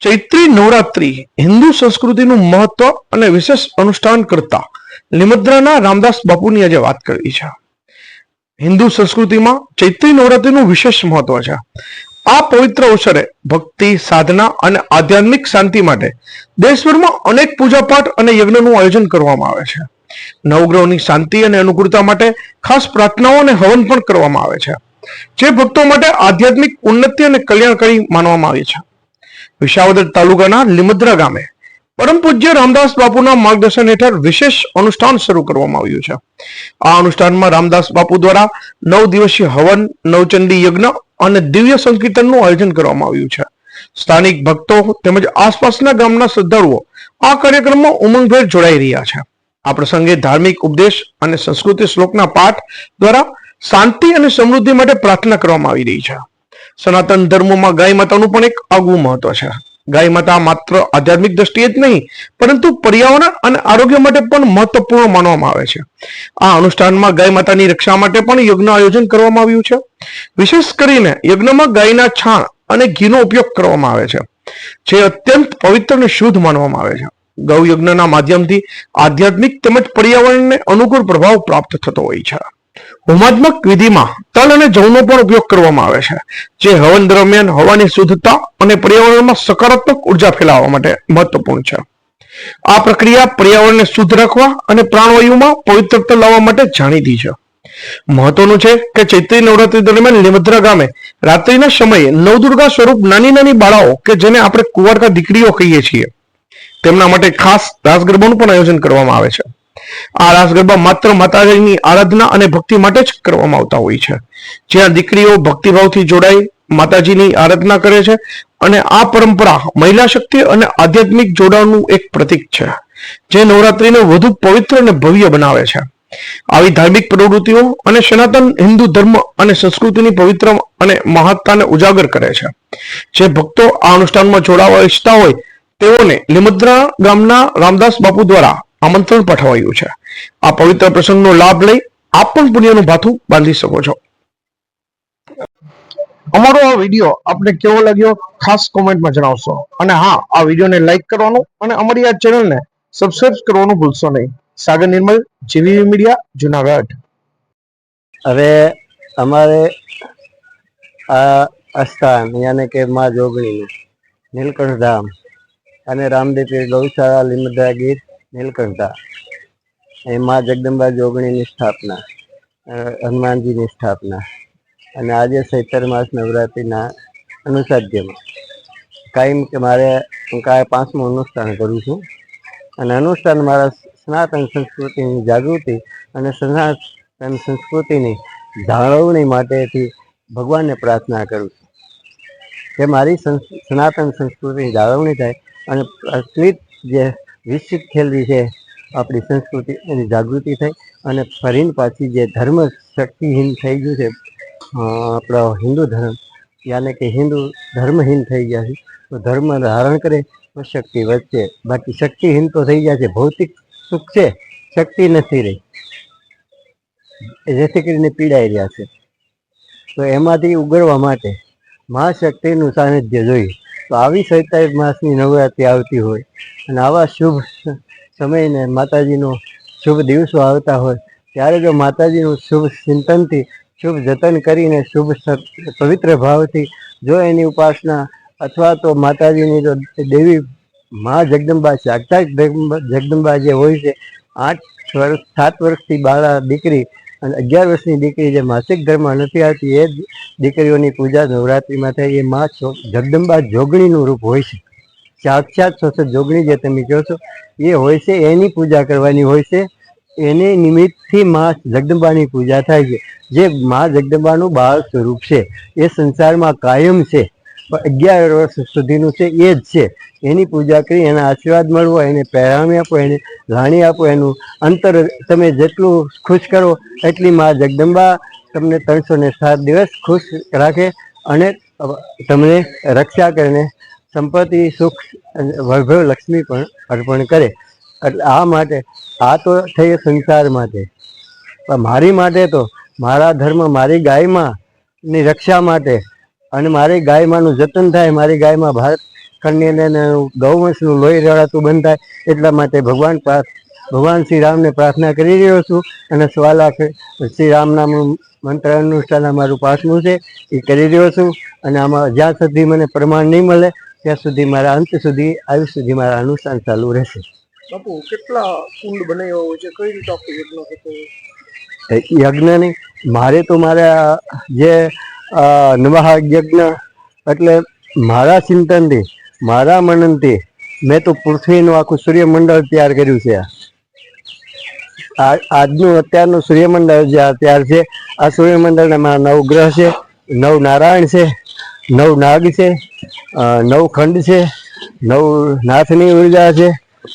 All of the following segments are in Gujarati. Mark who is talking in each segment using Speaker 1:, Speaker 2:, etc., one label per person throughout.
Speaker 1: ચૈત્રી નવરાત્રી હિન્દુ સંસ્કૃતિનું મહત્વ અને વિશેષ અનુષ્ઠાન કરતા લીમદ્રાના રામદાસ બાપુની આજે વાત કરવી છે. હિન્દુ સંસ્કૃતિમાં ચૈત્રી નવરાત્રીનું વિશેષ મહત્વ છે. આ પવિત્ર અવસરે ભક્તિ, સાધના અને આધ્યાત્મિક શાંતિ માટે દેશભરમાં અનેક પૂજાપાઠ અને યજ્ઞનું આયોજન કરવામાં આવે છે. નવગ્રહોની શાંતિ અને અનુકૂળતા માટે ખાસ પ્રાર્થનાઓ અને હવન પણ કરવામાં આવે છે. જે ભક્તો માટે આધ્યાત્મિક ઉન્નતિ અને કલ્યાણકારી માનવામાં આવી છે. વિસાવદર તાલુકાના લીમદ્રા ગામે. પરમ પૂજ્ય રામદાસ બાપુના માર્ગદર્શન હેઠળ વિશેષ અનુષ્ઠાન શરૂ કરવામાં આવ્યું છે. આ અનુષ્ઠાનમાં રામદાસ બાપુ દ્વારા નવ દિવસીય હવન, નવચંડી યજ્ઞ અને દિવ્ય સંકીર્તનનું આયોજન કરવામાં આવ્યું છે. સ્થાનિક ભક્તો તેમજ આસપાસના ગામના શ્રદ્ધાળુઓ આ કાર્યક્રમમાં ઉમંગભેર જોડાઈ રહ્યા છે. આ પ્રસંગે ધાર્મિક ઉપદેશ અને સંસ્કૃતિ શ્લોકના પાઠ દ્વારા શાંતિ અને સમૃદ્ધિ માટે પ્રાર્થના કરવામાં આવી રહી છે. સનાતન ધર્મમાં ગાય માતાનું પણ એક આગવું મહત્વ છે. ગાય માતા માત્ર આધ્યાત્મિક દ્રષ્ટિએ જ નહીં, પરંતુ પર્યાવરણ અને આરોગ્ય માટે પણ મહત્વપૂર્ણ માનવામાં આવે છે. આ અનુષ્ઠાનમાં ગાય માતાની રક્ષા માટે પણ યજ્ઞ આયોજન કરવામાં આવ્યું છે. વિશેષ કરીને યજ્ઞમાં ગાયના છાણ અને ઘીનો ઉપયોગ કરવામાં આવે છે, જે અત્યંત પવિત્ર અને શુદ્ધ માનવામાં આવે છે. ગૌ યજ્ઞના માધ્યમથી આધ્યાત્મિક તેમજ પર્યાવરણને અનુકૂળ પ્રભાવ પ્રાપ્ત થતો હોય છે. હોમાત્મક વિધિમાં તલ અને જવનો પણ ઉપયોગ કરવામાં આવે છે. જે હવન દરમિયાન હવાની શુદ્ધતા અને પર્યાવરણમાં સકારાત્મક ઊર્જા ફેલાવવા માટે મહત્વપૂર્ણ છે. આ પ્રક્રિયા પર્યાવરણને શુદ્ધ રાખવા અને પ્રાણવાયુમાં પવિત્રતા લાવવા માટે જાણીતી છે. મહત્વનું છે કે ચૈત્રી નવરાત્રી દરમિયાન લીમદ્રા ગામે રાત્રિના સમયે નવદુર્ગા સ્વરૂપ નાની નાની બાળાઓ કે જેને આપણે કુંવારકા દીકરીઓ કહીએ છીએ. તેમના માટે ખાસ રાસગરબાનું પણ આયોજન કરવામાં આવે છે. આ રાસ ગરબા માત્ર માતાજીની આરાધના અને ભક્તિ માટે જ કરવામાં આવતા હોય છે. જ્યાં દીકરીઓ ભક્તિભાવથી જોડાઈ માતાજીની આરાધના કરે છે અને આ પરંપરા મહિલા શક્તિ અને આધ્યાત્મિક જોડાણનું એક પ્રતીક છે, જે નવરાત્રીને વધુ પવિત્ર અને ભવ્ય બનાવે છે. આવી ધાર્મિક પ્રવૃત્તિઓ અને સનાતન હિન્દુ ધર્મ અને સંસ્કૃતિની પવિત્ર અને મહત્તાને ઉજાગર કરે છે. જે ભક્તો આ અનુષ્ઠાનમાં જોડાવા ઈચ્છતા હોય તેઓને લીમદ્રા ગામના રામદાસ બાપુ દ્વારા આમંત્રણ પાઠવાયું છે. આ પવિત્ર પ્રસંગનો લાભ લઈ આપ પણ પુણ્યનું ભાથું બાંધી શકો છો. અમારો આ વીડિયો આપને કેવો લાગ્યો ખાસ કોમેન્ટમાં જણાવશો. અને હા, આ વિડીયોને લાઈક કરવાનું અને અમારી આ ચેનલને સબસ્ક્રાઇબ કરવાનું ભૂલશો નહીં. Sagar Nirmal GVV media Junagadh.
Speaker 2: હવે અમારે આ અસ્થાન યાને કે માં જોગણીનું, નીલકંઠ ધામ અને રામદેવ ગૌશાળા લીમદા ગીર નીલકંઠ. એમાં જગદંબા જોગણીની સ્થાપના હનુમાનજીની સ્થાપના અને આજે ચૈતર માસ નવરાત્રિના અનુસાધ્યમાં. કાયમ કે મારે હું કાંઈ પાંચમું અનુષ્ઠાન કરું છું અને અનુષ્ઠાન મારા સનાતન સંસ્કૃતિની જાગૃતિ અને સનાતન સંસ્કૃતિની જાળવણી માટેથી ભગવાનને પ્રાર્થના કરું છું. કે મારી સનાતન સંસ્કૃતિની જાળવણી થાય અને પ્રચલિત જે વિકસિત ખેલ છે. આપણી સંસ્કૃતિ એની જાગૃતિ થઈ અને ફરીને પાછી જે ધર્મ શક્તિહીન થઈ ગયું છે આપણો હિન્દુ ધર્મ, યાને કે હિન્દુ ધર્મહીન થઈ ગયા છે, તો ધર્મ ધારણ કરે તો શક્તિ વધશે. બાકી શક્તિહીન તો થઈ ગયા છે, ભૌતિક સુખ છે, શક્તિ નથી રહી. જેથી કરીને પીડાઈ રહ્યા છે. તો એમાંથી ઉગરવા માટે મહાશક્તિનું સાનિધ્ય જોઈએ. તો આવી ચૈત્ર માસની નવરાત્રિ આવતી હોય અને આવા શુભ સમયને માતાજીનો શુભ દિવસો આવતા હોય, ત્યારે જો માતાજીનું શુભ ચિંતનથી, શુભ જતન કરીને, શુભ પવિત્ર ભાવથી જો એની ઉપાસના અથવા તો માતાજીની જો દેવી મા જગદંબા, સાક્ષાત જગદંબા જે હોય છે, આઠ વર્ષ સાત વર્ષથી બાળા દીકરી અને અગિયાર વર્ષની દીકરી જે માસિક ધર્મમાં નથી આવતી, એ દીકરીઓની પૂજા નવરાત્રિમાં થાય, એ માં જગદંબા જોગણીનું રૂપ હોય છે. સાક્ષાત સતત જોગણી જે તમે કહો છો, એ હોય છે, એની પૂજા કરવાની હોય છે. એને નિમિત્તથી માં જગદંબાની પૂજા થાય છે. જે માં જગદંબાનું બાળ સ્વરૂપ છે, એ સંસારમાં કાયમ છે. અગિયાર વર્ષ સુધીનું છે, એ જ છે. એની પૂજા કરી, એના આશીર્વાદ મળવો, એને પહેરામી આપો, એને લાણી આપો, એનું અંતર તમે જેટલું ખુશ કરો એટલી મા જગદંબા તમને ત્રણસો ને સાત દિવસ ખુશ રાખે અને તમને રક્ષા કરીને સંપત્તિ, સુખ અને વૈભવ, લક્ષ્મી પણ અર્પણ કરે. એટલે આ માટે, આ તો થઈ સંસાર માટે. મારી માટે તો, મારા ધર્મ, મારી ગાયમાં ની રક્ષા માટે અને મારી ગાયમાંનું જતન થાય મારી ગાયમાં ભારત અંદર ગૌવંશનું લોહી રડાતું બંધ થાય એટલા માટે ભગવાન ભગવાન શ્રી રામને પ્રાર્થના કરી રહ્યો છું. અને સવા લાખ શ્રી રામનામ મંત્ર અનુષ્ઠાન અમારું પાસમું છે એ કરી રહ્યો છું. અને આમાં જ્યાં સુધી મને પ્રમાણ નહીં મળે ત્યાં સુધી મારા અંત સુધી આયુષ સુધી મારા અનુષ્ઠાન ચાલુ રહેશે.
Speaker 1: બાપુ કેટલા કુંડ બનાવ્યા હોય છે? કઈ રીતે યજ્ઞ થતો હોય?
Speaker 2: એ મારે તો મારા જે અ, નવા યજ્ઞ એટલે મારા ચિંતનથી મારા મનનથી મેં તો પૃથ્વીનું આખું સૂર્યમંડળ તૈયાર કર્યું છે. આજનું અત્યારનું સૂર્યમંડળ જે તૈયાર છે આ સૂર્યમંડળમાં નવ ગ્રહ છે નવ નારાયણ છે નવ નાગ છે નવ ખંડ છે નવ નાથની ઊર્જા છે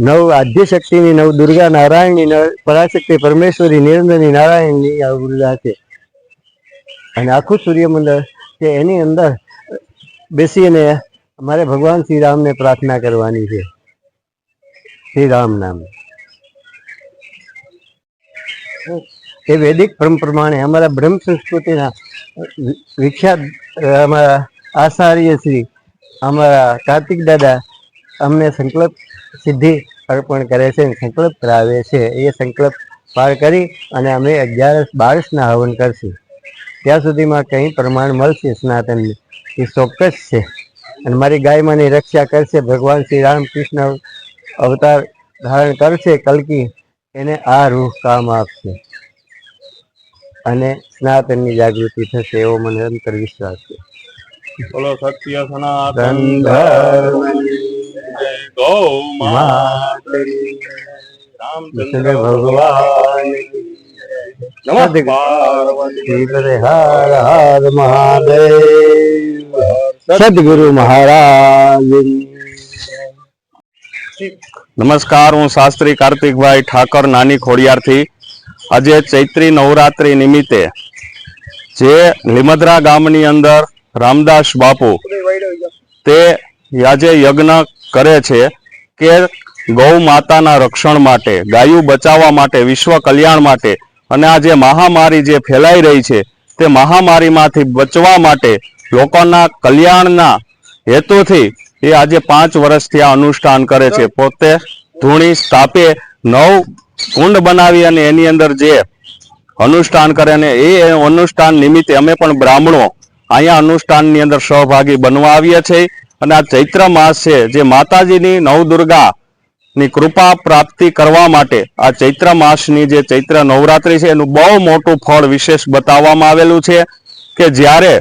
Speaker 2: નવ આદ્ય શક્તિની નવ દુર્ગા નારાયણની પરાશક્તિ પરમેશ્વરી નિરંજની નારાયણની આ ઊર્જા છે. અને આખું સૂર્યમંડળ કે એની અંદર બેસીને અમારે ભગવાન શ્રી રામને પ્રાર્થના કરવાની છે. શ્રી રામ નામ. એ વૈદિક પરમ પ્રમાણે અમારા બ્રહ્મ સંસ્કૃતિના વિખ્યાત અમારા આચાર્ય શ્રી, અમારા કાર્તિક દાદા અમને સંકલ્પ સિદ્ધિ અર્પણ કરે છે સંકલ્પ કરાવે છે. એ સંકલ્પ પાર કરી અને અમે અગિયારસ બારસના હવન કરશું. ત્યાં સુધીમાં કંઈ પ્રમાણ મળશે સનાતનને? એ ચોક્કસ છે. અને મારી ગાય માની રક્ષા કરશે. ભગવાન શ્રી રામકૃષ્ણ અવતાર ધારણ કરશે કલકી એને આ રૂહ કામ આપશે. અને સનાતનની જાગૃતિ થશે એવો મને અંતર વિશ્વાસ છે.
Speaker 3: બોલો સત્ય સનાતન ધર્મ. ગૌ
Speaker 2: માતરી.
Speaker 3: રામચંદ્ર
Speaker 2: ભગવાન
Speaker 3: નમઃ પાર્વતી
Speaker 2: શ્રી હર હર મહાદેવ સદગુરુ મહારાજ
Speaker 3: નમસ્કાર હું શાસ્ત્રી કાર્તિકભાઈ ઠાકર નાની ખોડિયારથી આજે ચૈત્રી નવરાત્રી નિમિત્તે જે લીમદ્રા ગામની અંદર રામદાસ બાપુ તે આજે યજ્ઞ કરે છે કે ગૌ માતાના રક્ષણ માટે, ગાયું બચાવવા માટે, વિશ્વ કલ્યાણ માટે અને આ જે મહામારી જે ફેલાઈ રહી છે, તે મહામારીમાંથી બચવા માટે લોકોના કલ્યાણના હેતુથી એ આજે પાંચ વર્ષથી આ અનુષ્ઠાન કરે છે. પોતે ધૂણી સ્થાપે, નવ કુંડ બનાવી અને એની અંદર જે અનુષ્ઠાન કરે અને એ અનુષ્ઠાન નિમિત્તે અમે પણ બ્રાહ્મણો અહીંયા અનુષ્ઠાનની અંદર સહભાગી બનવા આવીએ છીએ. અને આ ચૈત્ર માસ છે, જે માતાજીની નવદુર્ગા ની કૃપા પ્રાપ્તિ કરવા માટે આ ચૈત્ર માસની જે ચૈત્ર નવરાત્રી છે, એનું બહુ મોટું ફળ વિશેષ બતાવવામાં આવેલું છે કે જ્યારે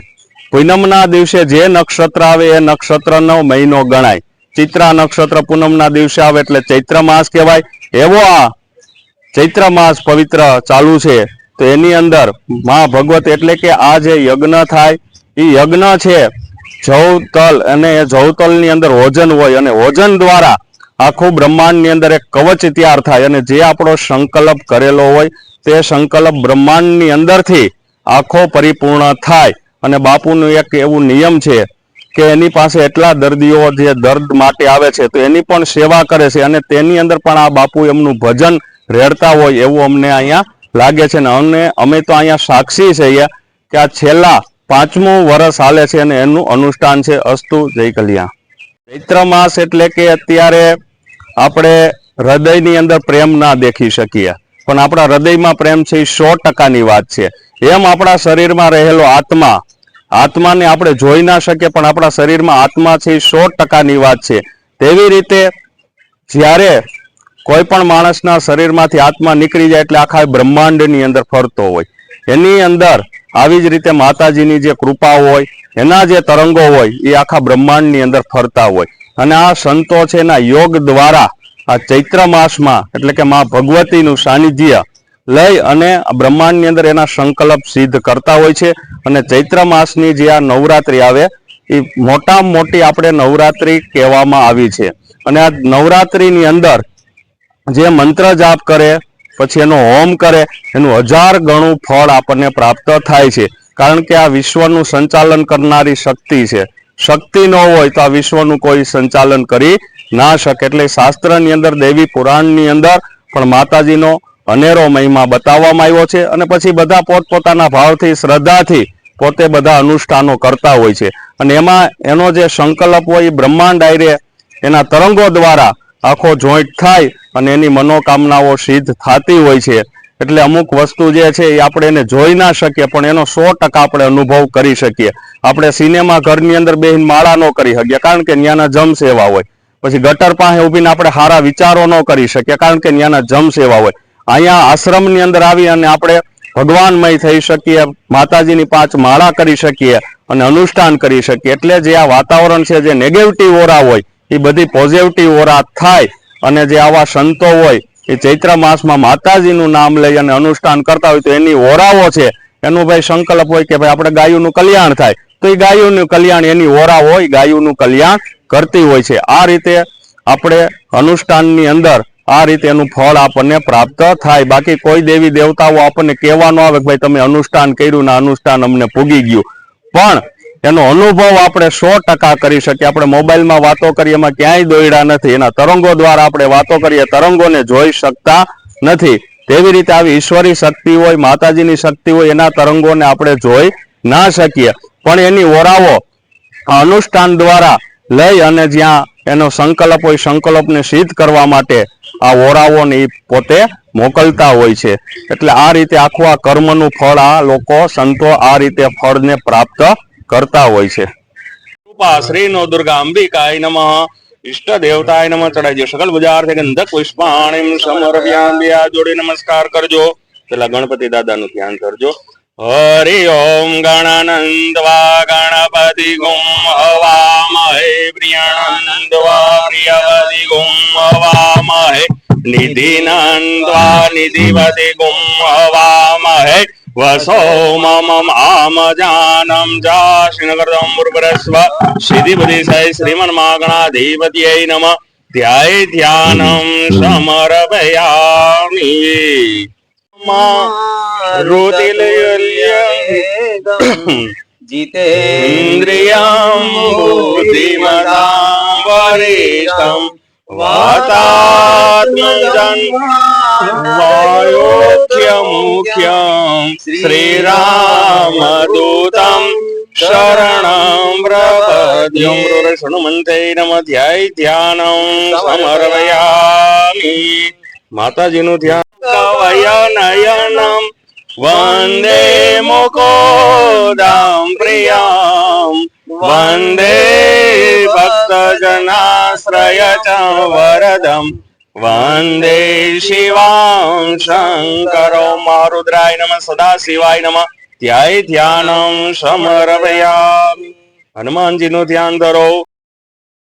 Speaker 3: પૂનમના દિવસે જે નક્ષત્ર આવે એ નક્ષત્રનો મહિનો ગણાય. ચિત્રા નક્ષત્ર પૂનમના દિવસે આવે એટલે ચૈત્ર માસ કહેવાય. એવો આ ચૈત્ર માસ પવિત્ર ચાલુ છે, તો એની અંદર મા ભગવત એટલે કે આ જે યજ્ઞ થાય એ યજ્ઞ છે જવતલ અને એ જવતલની અંદર હોજન હોય અને હોજન દ્વારા આખું બ્રહ્માંડની અંદર એક કવચ તૈયાર થાય અને જે આપણો સંકલ્પ કરેલો હોય તે સંકલ્પ બ્રહ્માંડની અંદરથી આખો પરિપૂર્ણ થાય. અને બાપુનું એક એવું નિયમ છે કે એની પાસે એટલા દર્દીઓ જે દર્દ માટે આવે છે, તો એની પણ સેવા કરે છે અને તેની અંદર પણ આ બાપુ એમનું ભજન રેડતા હોય એવું અમને અહીંયા લાગે છે. ને અમને, અમે તો અહીંયા સાક્ષી છીએ કે આ છેલ્લા પાંચમું વર્ષ હાલે છે અને એનું અનુષ્ઠાન છે અસ્તુ જય કલ્યાણ. ચૈત્ર માસ એટલે કે અત્યારે આપણે હૃદયની અંદર પ્રેમ ના દેખી શકીએ. પણ આપણા હૃદયમાં પ્રેમ છે એ સો ટકાની વાત છે. એમ આપણા શરીરમાં રહેલો આત્મા, આત્માને આપણે જોઈ ના શકીએ, પણ આપણા શરીરમાં આત્મા છે એ સો ટકાની વાત છે. તેવી રીતે જ્યારે કોઈ પણ માણસના શરીરમાંથી આત્મા નીકળી જાય એટલે આખા બ્રહ્માંડની અંદર ફરતો હોય. એની અંદર આવી જ રીતે માતાજીની જે કૃપા હોય, એના જે તરંગો હોય, એ આખા બ્રહ્માંડની અંદર ફરતા હોય. અને આ સંતો છે એના યોગ દ્વારા આ ચૈત્ર માસમાં, એટલે કે મા ભગવતીનું સાનિધ્ય લઈ અને બ્રહ્માંડની અંદર એના સંકલ્પ સિદ્ધ કરતા હોય છે. અને ચૈત્ર માસની જે આ નવરાત્રી આવે, એ મોટામાં મોટી આપણે નવરાત્રી કહેવામાં આવી છે. અને આ નવરાત્રીની અંદર જે મંત્ર જાપ કરે, પછી એનો હોમ કરે, એનું હજાર ગણું ફળ આપણને પ્રાપ્ત થાય છે. કારણ કે આ વિશ્વનું સંચાલન કરનારી શક્તિ છે. શક્તિ ન હોય તો આ વિશ્વનું કોઈ સંચાલન કરી ના શકે. એટલે શાસ્ત્રની અંદર, દેવી પુરાણની અંદર પણ માતાજીનો અનેરો મહિમા બતાવવામાં આવ્યો છે અને પછી બધા પોતપોતાના ભાવથી, શ્રદ્ધાથી પોતે બધા અનુષ્ઠાનો કરતા હોય છે. અને એમાં એનો જે સંકલ્પ હોય એ બ્રહ્માંડ આયરે એના તરંગો દ્વારા આખો જોઈન્ટ થાય અને એની મનોકામનાઓ સિદ્ધ થતી હોય છે. એટલે અમુક વસ્તુ જે છે એ આપણે એને જોઈ ના શકીએ, પણ એનો સો ટકા આપણે અનુભવ કરી શકીએ. આપણે સિનેમા ઘરની અંદર બેહીને માળા ન કરી શકીએ, કારણ કે ત્યાંના જમ્સ એવા હોય. પછી ગટર પાસે ઊભીને આપણે સારા વિચારો ન કરી શકીએ, કારણ કે ત્યાંના જમ્સ એવા હોય. અહીંયા આશ્રમની અંદર આવી અને આપણે ભગવાનમય થઈ શકીએ, માતાજીની પાંચ માળા કરી શકીએ અને અનુષ્ઠાન કરી શકીએ. એટલે જે આ વાતાવરણ છે, જે નેગેટિવ ઓરા હોય, એ બધી પોઝિટિવ ઓરા થાય અને જે આવા સંતો હોય એ ચૈત્ર માસમાં માતાજીનું નામ લઈ અને અનુષ્ઠાન કરતા હોય તો એની ઓરાઓ છે. એનું ભાઈ સંકલ્પ હોય કે ભાઈ આપણે ગાયોનું કલ્યાણ થાય. તો એ ગાયોનું કલ્યાણ, એની ઓરા હોય, ગાયોનું કલ્યાણ કરતી હોય છે. આ રીતે આપણે અનુષ્ઠાનની અંદર આ રીતે એનું ફળ આપણને પ્રાપ્ત થાય. બાકી કોઈ દેવી દેવતાઓ આપણને કહેવા ન આવે કે ભાઈ તમે અનુષ્ઠાન કર્યું ને અનુષ્ઠાન અમને પૂગી ગયું. પણ એનો અનુભવ આપણે સો ટકા કરી શકીએ. આપણે મોબાઈલમાં વાતો કરીએ, એમાં ક્યાંય દોયડા નથી. એના તરંગો દ્વારા આપણે વાતો કરીએ, તરંગોને જોઈ શકતા નથી. તેવી રીતે આવી ઈશ્વરી શક્તિ હોય, માતાજીની શક્તિ હોય, એના તરંગોને આપણે જોઈ ના શકીએ. પણ એની ઓરાઓ અનુષ્ઠાન દ્વારા લઈ અને જ્યાં એનો સંકલ્પ હોય, સંકલ્પને સિદ્ધ કરવા માટે આ ઓરાઓને પોતે મોકલતા હોય છે. એટલે આ રીતે આખું આ કર્મનું ફળ આ લોકો, સંતો આ રીતે ફળને પ્રાપ્ત કરતા હોય છે. શ્રી નો દુર્ગા અંબિકાય નમઃ. ઈષ્ટ દેવતાય નમઃ. ચડાઈજો સકલ બજારથી ગંધક પુષ્પાણીમ સમર્પ્યામ્બ્યા જોડે નમસ્કાર કરજો. પેલા ગણપતિ દાદાનું ધ્યાન કરજો. હરિ ઓમ ગણાનંદવા. ગણપતિ ગુમ હવામહે. પ્રિયાનંદવા પ્રિયવતિ ગુમ હવામહે. નિધિનંદવા નિધિવતિ ગુમ હવામહે. વસો મમ આમ જાનમ જાશિનગરદમ મુર્ગરસ્વ સિદ્ધિબુદ્ધિ नमः શ્રીમન ध्यानं નમ ધ્યાય ધ્યાનમ સમર્પયામિ ઇન્દ્રિયમ બુદ્ધિમતાં શ્રીરામદૂતમ શરણમ પ્રપદ્યમ ઋષણુમંતે નમ ધ્યાય ધ્યાનમ સમર્પયામિ માતાજીનું ધ્યાન કવય નયનમ વંદે મુકોદમ પ્રિયમ વંદે ભક્તજનાશ્રય વરદમ વંદે શિવાં શંકરો મારુદ્રાય નમ સદા શિવાય નમ. ધ્યાય ધ્યાનમ સમર્પયામિ. હનુમાનજીનું ધ્યાન ધરો.